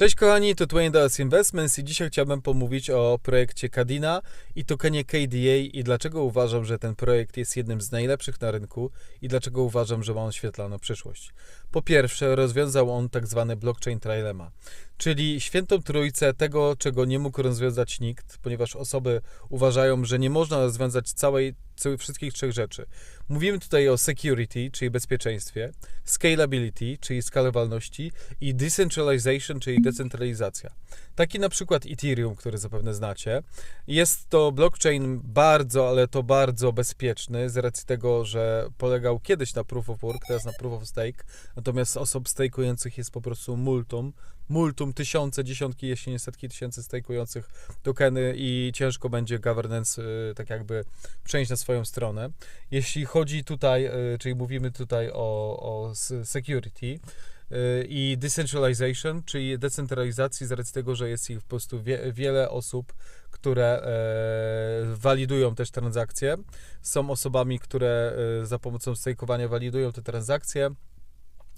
Cześć kochani, to Twain Dollars Investments i dzisiaj chciałbym pomówić o projekcie Kadina i tokenie KDA i dlaczego uważam, że ten projekt jest jednym z najlepszych na rynku i dlaczego uważam, że ma on świetlaną przyszłość. Po pierwsze, rozwiązał on tak zwany blockchain trilemma, czyli świętą trójcę tego, czego nie mógł rozwiązać nikt, ponieważ osoby uważają, że nie można rozwiązać całej, całej wszystkich trzech rzeczy. Mówimy tutaj o security, czyli bezpieczeństwie, scalability, czyli skalowalności i decentralization, czyli decentralizacja. Taki na przykład Ethereum, który zapewne znacie. Jest to blockchain bardzo, ale to bardzo bezpieczny z racji tego, że polegał kiedyś na proof of work, teraz na proof of stake, natomiast osób stakujących jest po prostu multum, multum, tysiące, dziesiątki, jeśli nie setki tysięcy stakujących tokeny i ciężko będzie governance y, tak jakby przejść na swoją stronę. Jeśli chodzi tutaj, y, czyli mówimy tutaj o, o security, y, i decentralization, czyli decentralizacji z racji tego, że jest ich po prostu wie, wiele osób, które e, walidują też transakcje. Są osobami, które e, za pomocą stakeowania walidują te transakcje.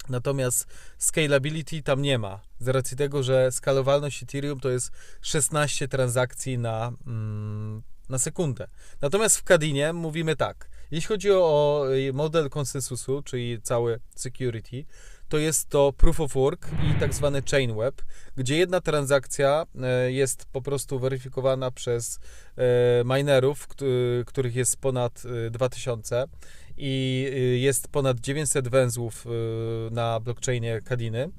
Natomiast scalability tam nie ma, z racji tego, że skalowalność Ethereum to jest 16 transakcji na, mm, na sekundę. Natomiast w Kadinie mówimy tak, jeśli chodzi o model konsensusu, czyli cały security, to jest to proof of work i tak zwany chain web, gdzie jedna transakcja e, jest po prostu weryfikowana przez e, minerów, których jest ponad 2000 e, i jest ponad 900 węzłów na blockchainie Kadiny.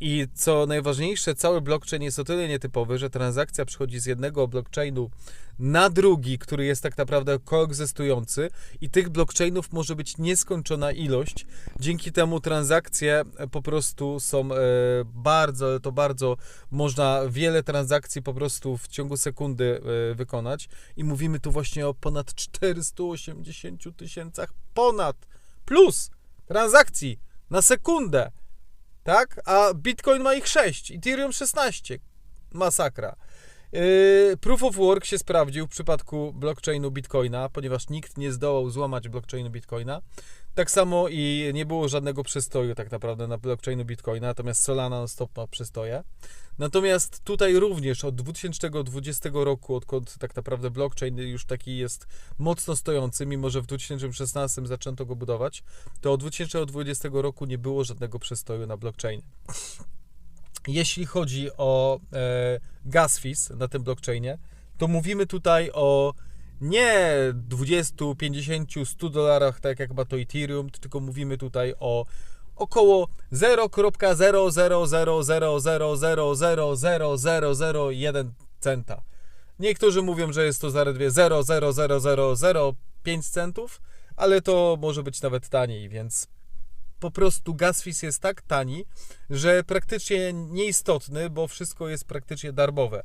I co najważniejsze, cały blockchain jest o tyle nietypowy, że transakcja przychodzi z jednego blockchainu na drugi, który jest tak naprawdę koegzystujący i tych blockchainów może być nieskończona ilość. Dzięki temu transakcje po prostu są e, bardzo, to bardzo można wiele transakcji po prostu w ciągu sekundy e, wykonać i mówimy tu właśnie o ponad 480 tysięcach ponad plus transakcji na sekundę tak? A Bitcoin ma ich 6, Ethereum 16. Masakra. Yy, proof of Work się sprawdził w przypadku blockchainu Bitcoina, ponieważ nikt nie zdołał złamać blockchainu Bitcoina. Tak samo i nie było żadnego przystoju tak naprawdę na blockchainu Bitcoina, natomiast Solana non stop ma przystoje. Natomiast tutaj również od 2020 roku, odkąd tak naprawdę blockchain już taki jest mocno stojący, mimo że w 2016 zaczęto go budować, to od 2020 roku nie było żadnego przystoju na blockchainie. Jeśli chodzi o e, gas fees na tym blockchainie, to mówimy tutaj o nie 20, 50, 100 dolarach, tak jak ma to Ethereum, tylko mówimy tutaj o około 0.00000000001 centa. Niektórzy mówią, że jest to zaledwie 0,00005 centów, ale to może być nawet taniej, więc po prostu Gasfis jest tak tani, że praktycznie nieistotny, bo wszystko jest praktycznie darmowe.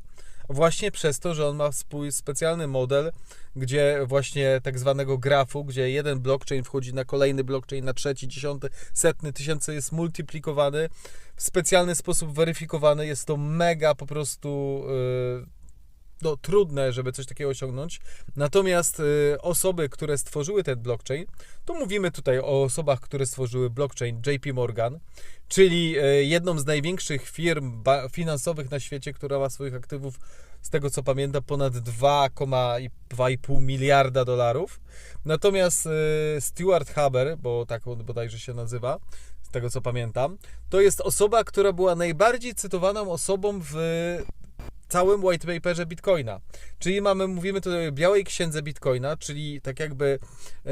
Właśnie przez to, że on ma swój specjalny model, gdzie właśnie tak zwanego grafu, gdzie jeden blockchain wchodzi na kolejny blockchain, na trzeci, dziesiąty, setny, tysiące jest multiplikowany, w specjalny sposób weryfikowany. Jest to mega po prostu. Yy, no, trudne, żeby coś takiego osiągnąć. Natomiast y, osoby, które stworzyły ten blockchain, to mówimy tutaj o osobach, które stworzyły blockchain JP Morgan, czyli y, jedną z największych firm finansowych na świecie, która ma swoich aktywów, z tego co pamiętam, ponad 2,5 miliarda dolarów. Natomiast y, Stuart Haber, bo tak on bodajże się nazywa, z tego co pamiętam, to jest osoba, która była najbardziej cytowaną osobą w całym white paperze Bitcoina. Czyli mamy, mówimy tutaj o białej księdze Bitcoina, czyli tak jakby e,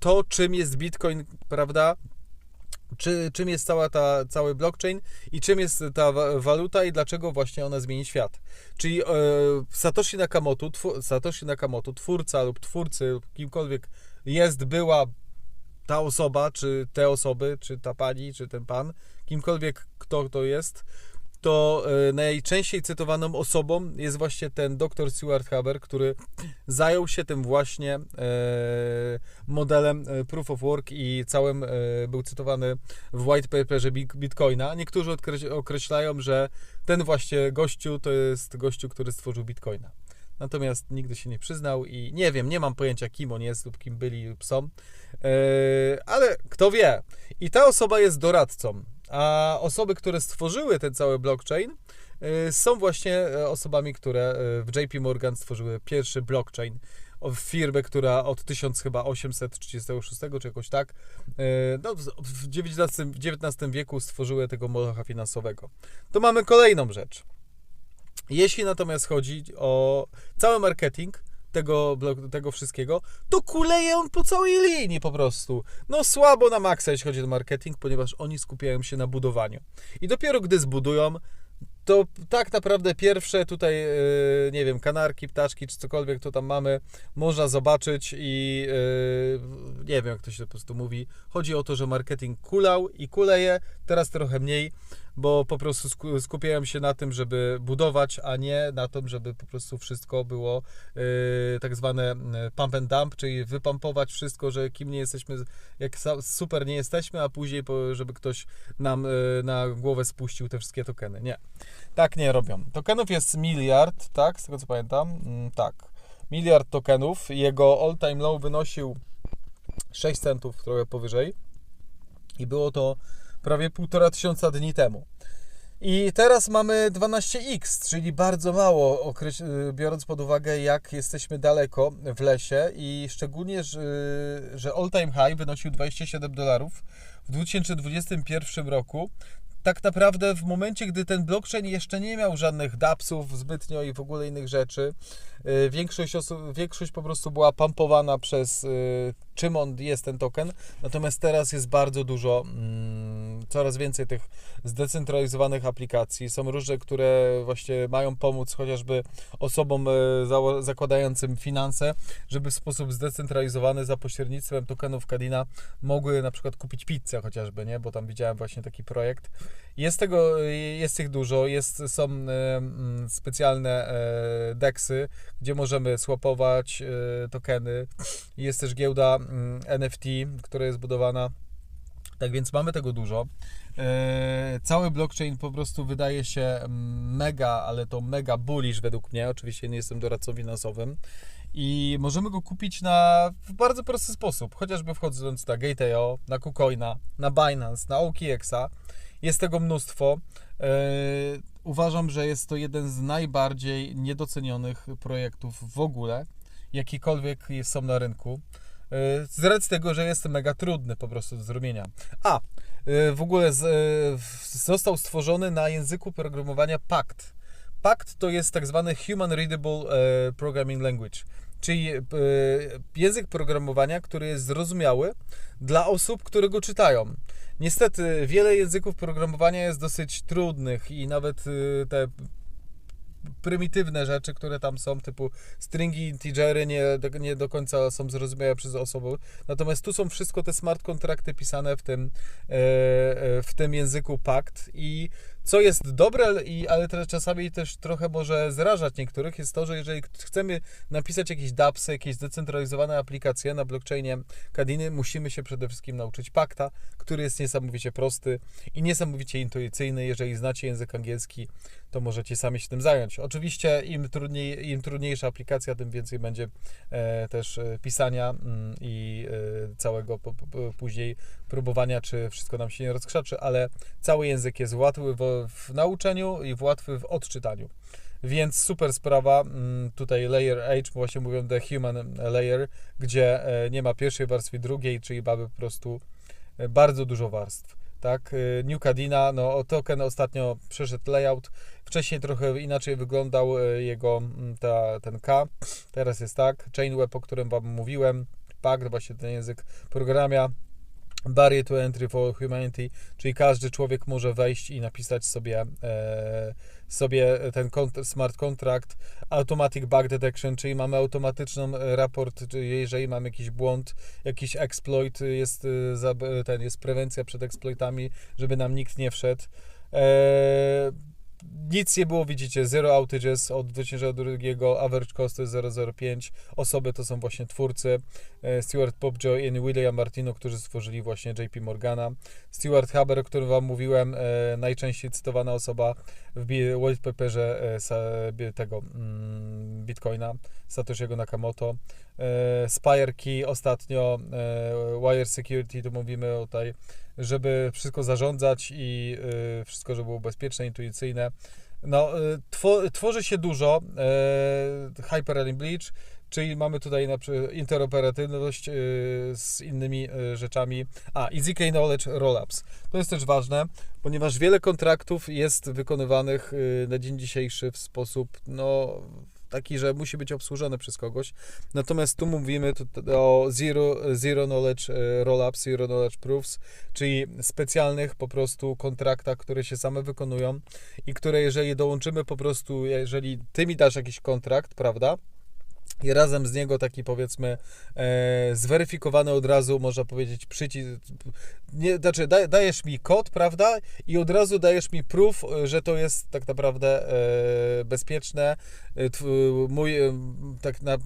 to, czym jest Bitcoin, prawda? Czy, czym jest cała ta, cały blockchain i czym jest ta waluta i dlaczego właśnie ona zmieni świat. Czyli e, Satoshi Nakamoto, twu, Satoshi Nakamoto, twórca lub twórcy lub kimkolwiek jest, była ta osoba, czy te osoby, czy ta pani, czy ten pan, kimkolwiek kto to jest, to e, najczęściej cytowaną osobą jest właśnie ten dr Stuart Haber, który zajął się tym właśnie e, modelem e, Proof of Work i całym był cytowany w white paperze Bitcoina. Niektórzy określają, że ten właśnie gościu to jest gościu, który stworzył Bitcoina. Natomiast nigdy się nie przyznał i nie wiem, nie mam pojęcia kim on jest lub kim byli lub są, ale kto wie. I ta osoba jest doradcą a osoby, które stworzyły ten cały blockchain, y, są właśnie e, osobami, które e, w JP Morgan stworzyły pierwszy blockchain. Firmę, która od 1000 chyba 836 czy jakoś tak, e, no, w XIX wieku stworzyły tego molocha finansowego. To mamy kolejną rzecz. Jeśli natomiast chodzi o cały marketing tego, tego wszystkiego, to kuleje on po całej linii po prostu. No słabo na maksa, jeśli chodzi o marketing, ponieważ oni skupiają się na budowaniu. I dopiero gdy zbudują, to tak naprawdę pierwsze tutaj, yy, nie wiem, kanarki, ptaszki czy cokolwiek to tam mamy, można zobaczyć i yy, nie wiem, jak to się po prostu mówi. Chodzi o to, że marketing kulał i kuleje, teraz trochę mniej, bo po prostu sku- skupiają się na tym, żeby budować, a nie na tym, żeby po prostu wszystko było yy, tak zwane yy, pump and dump, czyli wypampować wszystko, że kim nie jesteśmy, jak super nie jesteśmy, a później, żeby ktoś nam yy, na głowę spuścił te wszystkie tokeny. Nie. Tak nie robią. Tokenów jest miliard, tak? Z tego co pamiętam. Mm, tak. Miliard tokenów. Jego all-time low wynosił 6 centów, trochę powyżej. I było to prawie półtora tysiąca dni temu. I teraz mamy 12x, czyli bardzo mało, y, biorąc pod uwagę, jak jesteśmy daleko w lesie i szczególnie, że, że all-time high wynosił 27 dolarów w 2021 roku. Tak naprawdę w momencie, gdy ten blockchain jeszcze nie miał żadnych dapsów zbytnio i w ogóle innych rzeczy, większość, osób, większość po prostu była pumpowana przez y, czym on jest ten token, natomiast teraz jest bardzo dużo, mm, coraz więcej tych zdecentralizowanych aplikacji. Są różne, które właśnie mają pomóc chociażby osobom zało- zakładającym finanse, żeby w sposób zdecentralizowany za pośrednictwem tokenów Kadina mogły na przykład kupić pizzę chociażby, nie? Bo tam widziałem właśnie taki projekt. Jest tego, jest ich dużo, jest, są specjalne e, deksy, gdzie możemy swapować e, tokeny. Jest też giełda mm, NFT, która jest budowana. Tak więc mamy tego dużo. E, Cały blockchain po prostu wydaje się mm, mega, ale to mega bullish według mnie. Oczywiście nie jestem doradcą finansowym. I możemy go kupić na w bardzo prosty sposób, chociażby wchodząc na Gate.io, na KuCoina, na Binance, na OKX-a. Jest tego mnóstwo. E, Uważam, że jest to jeden z najbardziej niedocenionych projektów w ogóle, jakikolwiek są na rynku. E, Z racji tego, że jest mega trudny po prostu do zrobienia. A, e, w ogóle z, został stworzony na języku programowania PACT. PACT to jest tak zwany Human Readable Programming Language, czyli język programowania, który jest zrozumiały dla osób, które go czytają. Niestety, wiele języków programowania jest dosyć trudnych i nawet e, te prymitywne rzeczy, które tam są, typu stringi, integery, nie, nie do końca są zrozumiałe przez osobę. Natomiast tu są wszystko te smart kontrakty pisane w tym, e, e, w tym języku PACT i co jest dobre, i, ale też czasami też trochę może zrażać niektórych, jest to, że jeżeli chcemy napisać jakieś dAppsy, jakieś zdecentralizowane aplikacje na blockchainie Kadiny, musimy się przede wszystkim nauczyć PACTA, który jest niesamowicie prosty i niesamowicie intuicyjny. Jeżeli znacie język angielski, to możecie sami się tym zająć. Oczywiście im, trudniej, im trudniejsza aplikacja, tym więcej będzie e, też e, pisania mm, i e, całego po, po, później próbowania, czy wszystko nam się nie rozkrzaczy, ale cały język jest łatwy w, w nauczeniu i łatwy w odczytaniu. Więc super sprawa. mm, Tutaj layer H, właśnie mówią the human layer, gdzie e, nie ma pierwszej warstwy, drugiej, czyli mamy po prostu e, bardzo dużo warstw. Tak, E, New Cadina, no token ostatnio przeszedł layout. Wcześniej trochę inaczej wyglądał jego mm, ta, ten K. Teraz jest tak. Chainweb, o którym Wam mówiłem. PACT, właśnie ten język programia. Barrier to Entry for Humanity, czyli każdy człowiek może wejść i napisać sobie, e, sobie ten smart contract, automatic bug detection, czyli mamy automatyczną e, raport, jeżeli mamy jakiś błąd, jakiś exploit, jest, e, za- ten, jest prewencja przed exploitami, żeby nam nikt nie wszedł. E, nic nie było, widzicie, zero outages od 2002, average cost to jest 0,05, osoby to są właśnie twórcy, e, Stuart Popjoy i William Martino, którzy stworzyli właśnie JP Morgana. Stuart Haber, o którym Wam mówiłem, e, najczęściej cytowana osoba w bi- white paperze e, tego mm, Bitcoina, Satoshiego Nakamoto. E, Spire Key ostatnio, e, Wire Security, tu mówimy tej, żeby wszystko zarządzać i e, wszystko, żeby było bezpieczne, intuicyjne. No, two, tworzy się dużo Hyperlink Bleach, czyli mamy tutaj na przykład interoperatywność z innymi rzeczami. A, EasyK Knowledge Rollups. To jest też ważne, ponieważ wiele kontraktów jest wykonywanych na dzień dzisiejszy w sposób, no, taki, że musi być obsłużony przez kogoś. Natomiast tu mówimy o Zero, zero Knowledge e, Rollups, Zero Knowledge Proofs, czyli specjalnych po prostu kontraktach, które się same wykonują i które jeżeli dołączymy po prostu, jeżeli ty mi dasz jakiś kontrakt, prawda? I razem z niego taki powiedzmy e, zweryfikowany od razu, można powiedzieć, przycisk. Nie, znaczy, daj, dajesz mi kod, prawda? I od razu dajesz mi proof, e, że to jest tak naprawdę e, bezpieczne. E, tw- mój, e, tak na,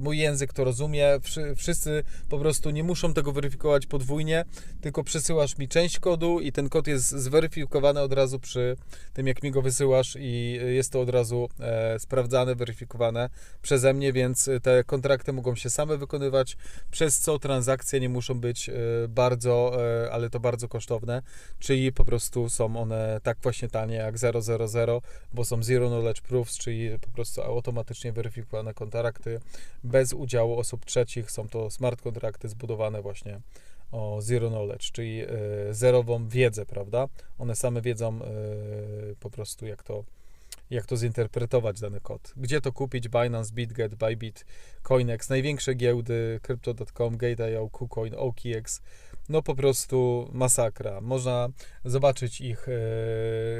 mój język to rozumie. Wszy, wszyscy po prostu nie muszą tego weryfikować podwójnie, tylko przesyłasz mi część kodu i ten kod jest zweryfikowany od razu przy tym, jak mi go wysyłasz i jest to od razu e, sprawdzane, weryfikowane przeze mnie, więc te kontrakty mogą się same wykonywać, przez co transakcje nie muszą być e, bardzo, e, ale to bardzo kosztowne, czyli po prostu są one tak właśnie tanie jak 000, bo są Zero Knowledge Proofs, czyli po prostu automatycznie weryfikowane kontrakty bez udziału osób trzecich. Są to smart kontrakty zbudowane właśnie o Zero Knowledge, czyli zerową wiedzę, prawda? One same wiedzą po prostu jak to jak to zinterpretować dany kod. Gdzie to kupić? Binance, BitGet, Bybit, Coinex, największe giełdy, Crypto.com, Gate.io, KuCoin, OKX. No po prostu masakra. Można zobaczyć ich e,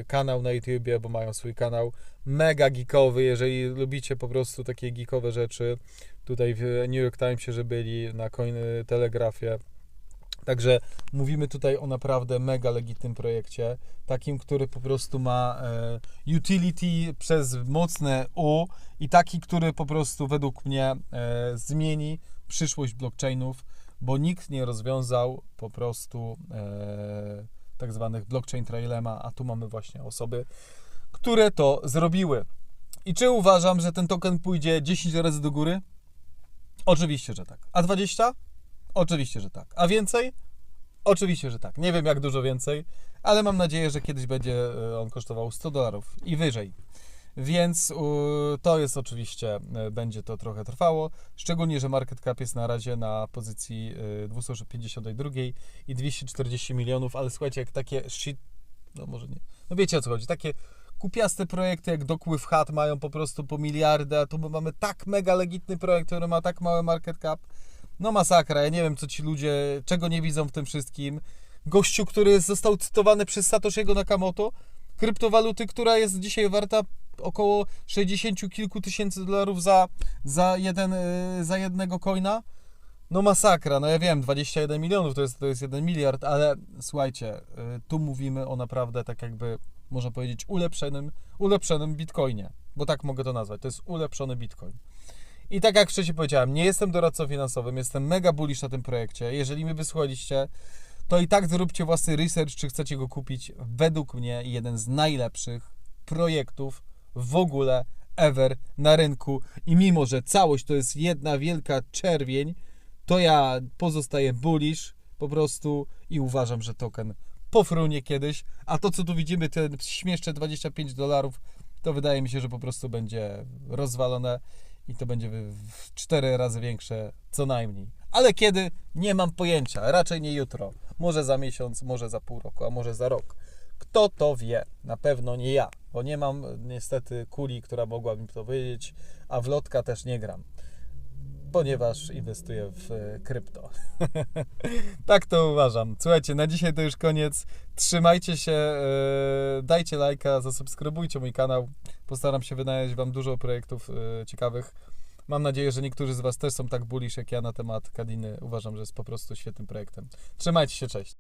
kanał na YouTubie, bo mają swój kanał mega geekowy, jeżeli lubicie po prostu takie geekowe rzeczy. Tutaj w New York Timesie, że byli na Coin Telegrafie. Także mówimy tutaj o naprawdę mega legitnym projekcie, takim, który po prostu ma e, utility przez mocne U i taki, który po prostu według mnie e, zmieni przyszłość blockchainów, bo nikt nie rozwiązał po prostu e, tak zwanych blockchain trailema, a tu mamy właśnie osoby, które to zrobiły. I czy uważam, że ten token pójdzie 10 razy do góry? Oczywiście, że tak. A 20? Oczywiście, że tak. A więcej? Oczywiście, że tak. Nie wiem jak dużo więcej, ale mam nadzieję, że kiedyś będzie e, on kosztował 100 dolarów i wyżej. Więc to jest oczywiście, e, będzie to trochę trwało, szczególnie, że market cap jest na razie na pozycji e, 252 i 240 milionów, ale słuchajcie, jak takie shit, no może nie, no wiecie o co chodzi, takie kupiaste projekty jak Dockwith Hat mają po prostu po miliardy, a tu my mamy tak mega legitny projekt, który ma tak mały market cap, no masakra, ja nie wiem, co ci ludzie, czego nie widzą w tym wszystkim. Gościu, który został cytowany przez Satoshiego Nakamoto, kryptowaluty, która jest dzisiaj warta około 60 kilku tysięcy dolarów za, za, jeden, y, za jednego coina. No masakra, no ja wiem, 21 milionów to jest, to jest 1 miliard, ale słuchajcie, y, tu mówimy o naprawdę tak jakby, można powiedzieć, ulepszonym, ulepszonym bitcoinie, bo tak mogę to nazwać, to jest ulepszony bitcoin. I tak jak wcześniej powiedziałem, nie jestem doradcą finansowym, jestem mega bullish na tym projekcie. Jeżeli mnie wysłuchaliście, to i tak zróbcie własny research, czy chcecie go kupić. Według mnie jeden z najlepszych projektów w ogóle ever na rynku. I mimo, że całość to jest jedna wielka czerwień, to ja pozostaję bullish po prostu i uważam, że token pofrunie kiedyś. A to, co tu widzimy, te śmieszne 25 dolarów, to wydaje mi się, że po prostu będzie rozwalone i to będzie cztery razy większe co najmniej. Ale kiedy? Nie mam pojęcia. Raczej nie jutro. Może za miesiąc, może za pół roku, a może za rok. Kto to wie? Na pewno nie ja, bo nie mam niestety kuli, która mogłaby mi to powiedzieć, a w lotka też nie gram, ponieważ inwestuję w e, krypto. tak to uważam. Słuchajcie, na dzisiaj to już koniec. Trzymajcie się, e, dajcie lajka, zasubskrybujcie mój kanał. Postaram się wynająć Wam dużo projektów e, ciekawych. Mam nadzieję, że niektórzy z Was też są tak bullish jak ja na temat Kadiny. Uważam, że jest po prostu świetnym projektem. Trzymajcie się, cześć.